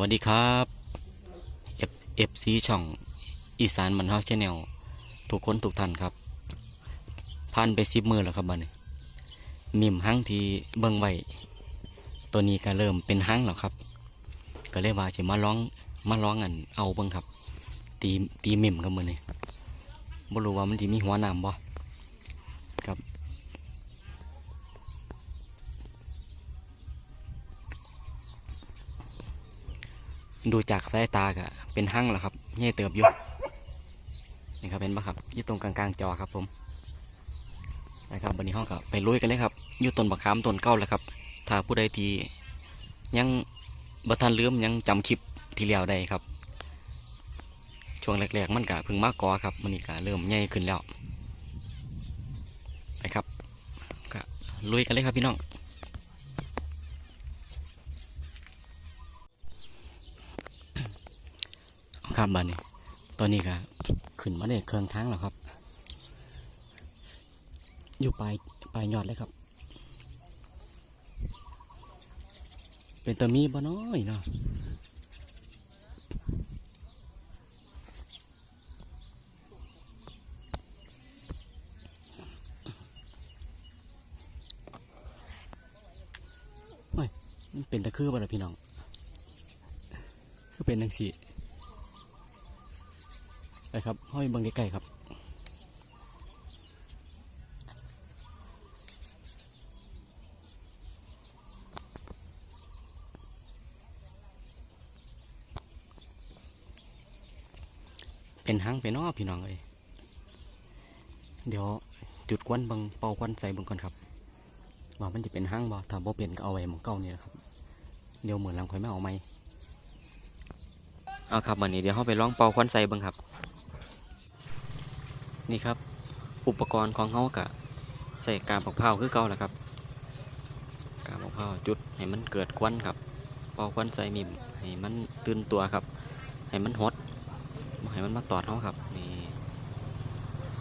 วัสดีครับ fc ช่องอีสานมันเฮาชแนลทุกคนทุกท่านครับผ่านไปสิบมือแล้วครับบัดนี้มิมหั่งที่เบิ่งไว้ตัวนี้ก็เริ่มเป็นหังแล้วครับ ก็เลยว่าจะมาร้องมาร้องอันเอาเบิ่งครับ ตีตีมิมครับมือนี้บ่รู้ว่ามันสิมีหัวน้ำบ่ครับ ดูจากสายตากะเป็นหั่งแล้วครับเง่เติบอยู่นี่ครับเป็นปะครับอยู่ตรงกลางๆจอครับผมนะครับวันนี้ห้องกับไปลุยกันเลยครับอยู่ต้นบักขามต้นเก้าแล้วครับ ถ้าผู้ใดที่ยังบัทันลืมยังจำคลิปที่แล้วได้ครับ ช่วงแรกๆมันกะพึ่งมากกอครับมันนี่กะเริ่มใหญ่ขึ้นแล้วไปครับก็ลุยกันเลยครับพี่น้อง ครับบันนี้ตอนนี้ก็ขึ้นมาได้เครื่องทั้งแล้วครับ อยู่ปลายปลายยอดเลยครับ เป็นตะมีบ่น้อยเนาะโอ้ยมันเป็นตะคือบ่ล่ะพี่น้อง คือเป็นจังสี่ ไปครับห้อยบังใกล้ๆครับเป็นหางเป็นนอพี่น้องเลยเดี๋ยวจุดควันบังเป่าควันใส่บังก่อนครับว่ามันจะเป็นหางบ่ถ้าบ่เปลี่ยนก็เอาไว้หมองเก่านี่แหละครับ เดี๋ยวเหมือนลังค่อยมาเอาไหมเอาครับวันนี้เดี๋ยวเราไปลองเป่าควันใส่บังครับ นี่ครับ อุปกรณ์ของเขากะใส่กาบมะพร้าวคือเก่าแหละครับ กาบมะพร้าวจุดให้มันเกิดควันครับเป่าควันใส่มิมให้มันตื่นตัวครับ ให้มันหดให้มันมาตอดเขาครับนี่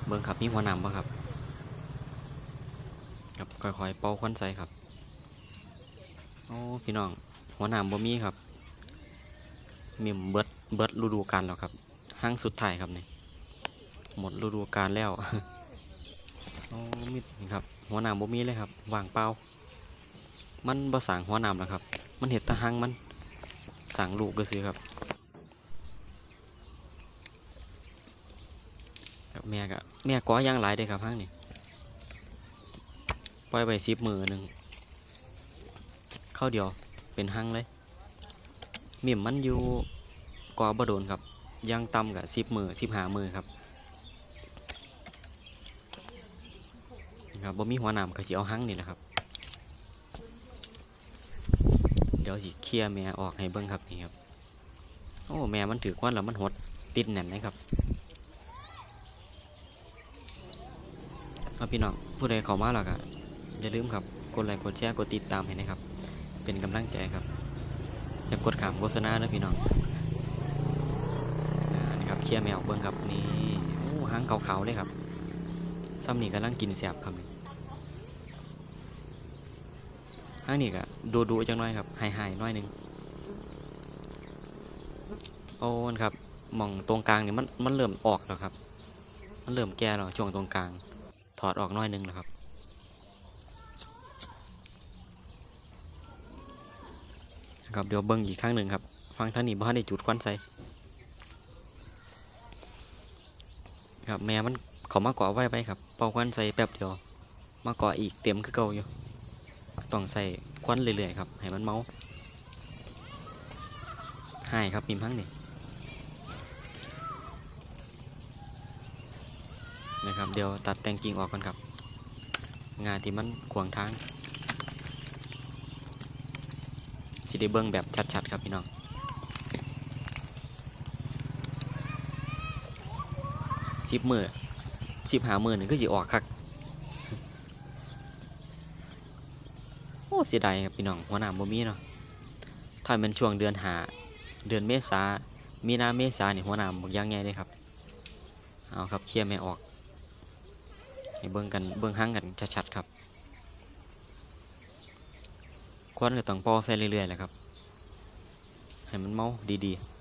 เบิ่งครับมีหัวหนามปะครับครับค่อยๆเป่าควันใส่ครับโอ้พี่น้องหัวหนามบ่มีครับมิมเบิดเบิดฤดูกาลแล้วครับห้างสุดท้ายครับนี่ หมดฤดูกาลแล้วโอ้มิดนี่ครับ หัวหนามบ่มีเลยครับว่างเปล่า มันบ่สางหัวหนามแล้วครับ มันเห็ดตะหังมันสางลูกก็ซื้อครับครับแม่กะแม่ก้อย่างหลายเด้ครับหังนี่ปล่อยไปสิบมือหนึ่งเข้าเดียวเป็นหังเลยมิมมันอยู่กอบ่โดนครับย่างต่ำกับสิบมือสิบหามือครับ ครับบ่มีหัวหนามก็สิเอาหั่งนี่แหละครับ เดี๋ยวสิเคลียร์แม่ออกให้เบิ่งครับนี่ครับ โอ้แม่มันถือควันแล้วมันหดติดแน่นนะครับเอาพี่น้องผู้ใดเข้ามาแล้วก็อย่าลืมครับกดไลค์กดแชร์กดติดตามให้นะครับ เป็นกำลังใจครับจะกดขามโฆษณาแล้วพี่น้องนี่ครับเคลียร์แม่ออกเบิ่งครับนี่โอ้หางขาวๆเลยครับซ้ำนี่กำลังกินแสบครับนี่ ห้างนี่ก็ดูดูจังน้อยครับหายหายๆน้อยหนึงโอ้นครับหมองตรงกลางนี่มันมันเริ่มออกแล้วครับ มันเริ่มแก่แล้วช่วงตรงกลาง ถอดออกน้อยหนึงแล้วครับ ครับเดี๋ยวเบิ้งอีกครั้งหนึ่งครับ ฟังท่างนี้บ้านได้จุดควันใส่ครับแม่มันเขามาเกาะไว้ไปครับเป่าควันใส่แป๊บเดียวมาเกาะอีกเต็มคือเก่าอยู่ ต้องใส่ควันเรื่อยๆครับให้มันเมาให้ครับมีพังนี่นะครับเดี๋ยวตัดแต่งกิ่งออกก่อนครับ งานที่มันขวางทางสิได้เบิ้งแบบชัดๆครับพี่น้องสิบมือสิบหามือหนึ่งก็สิออกคัก อ้เสียดายครับพี่น้องหัวหน้าบ่มีเนาะถ้าเป็นช่วงเดือนหาเดือนเมษามีนาเมษาเนี่ยหัวหน้าบักอยางไงเลยครับเอาครับเคลียร์แม่ออกให้เบิ่งกันเบิ่งห้างกันชัดๆครับควันก็ต้องเป่าใส่เรื่อยๆแหละครับให้มันเมาดีๆ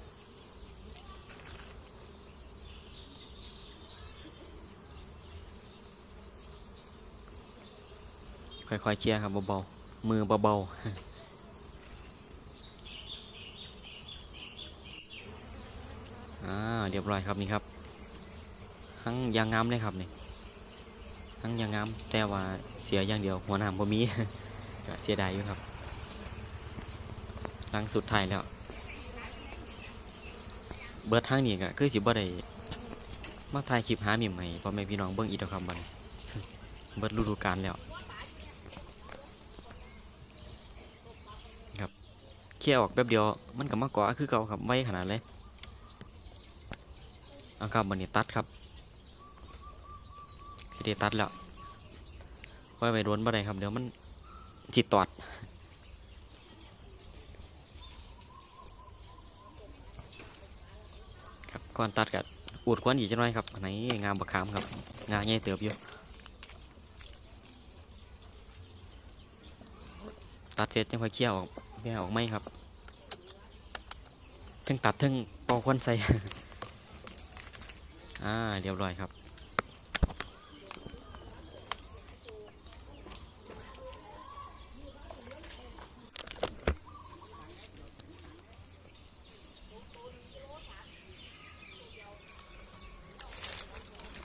ค่อยๆเคลียร์ครับเบาๆ มือเบาๆอ่าเรียบร้อยครับนี่ครับหังยางงามเลยครับนี่หังยางงามแต่ว่าเสียอย่างเดียวหัวหน้ำบ่มีก็เสียดายอยู่ครับหลังสุดท้ายแล้ว เบิร์ดทางนี้ก็คือสิบ่ได้มาถ่ายคลิปหามิมให้พ่อแม่พี่น้องเบิ่งอีกแล้วครับบัดนี้เบิดฤดูกาลแล้วครับ เคลียร์ออกแป๊บเดียวมันก็มาเกาคือเก่าครับไวขนาดเลยเอาครับบัดนี้ตัดครับสิได้ตัดแล้วไว้ไว้โดนบ่ได้ครับเดี๋ยวมันจิตตอดครับก่อนตัดกับอูดควันอีกจังหน่อยครับไหนงามบักขามครับงาใหญ่เติบอยู่ตัดเสร็จจังค่อยเคี่ยวออก แม่ออกไหมครับทั้งตัดทั้งป่าควันใส่ อ่าเรียบร้อยครับ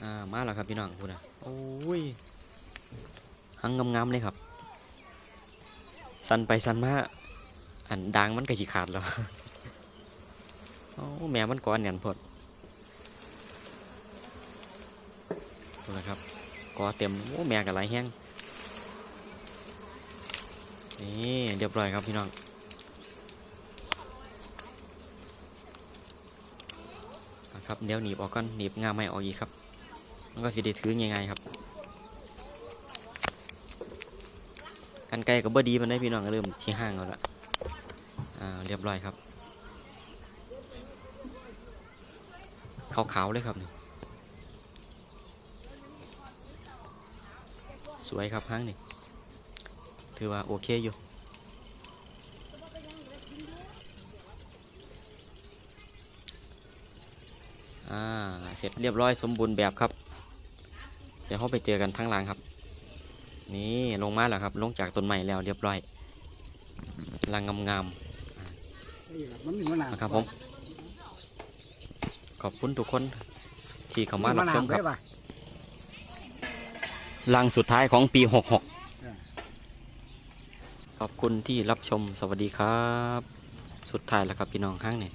อ่า มาแล้วครับพี่น้องพูดนะโอ้ยหังงามๆเลยครับ สันไปสันมา อันดังมันก็สิขาดแล้วโอ้แม่มันก้อนเนียนพดดูนะครับกอเต็มโอ้แม่กับไหลายแห้งนี่เรียบร้อยครับพี่น้องอะครับเดี๋ยวหนีบออกก่อนหนีบงาไม่ออกอีกครับมันก็สิได้ถือง่ายๆครับกันไกลกับบดีมันได้พี่น้องก็เริ่มชี้ห้างแล้วล่ะ อ่าเรียบร้อยครับขาวๆเลยครับนี่สวยครับห้างนี่ถือว่าโอเคอยู่อ่าเสร็จเรียบร้อยสมบูรณ์แบบครับ เดี๋ยวเขาไปเจอกันทั้งหลังครับ นี่ลงมาแล้วครับ ลงจากต้นไม้แล้วเรียบร้อยลังงามๆ นะครับผม ขอบคุณทุกคนที่เข้ามารับชมครับได้ปะลังสุดท้ายของปีอ่า66 ขอบคุณที่รับชมสวัสดีครับ สุดท้ายแล้วครับพี่น้องห้างเนี่ย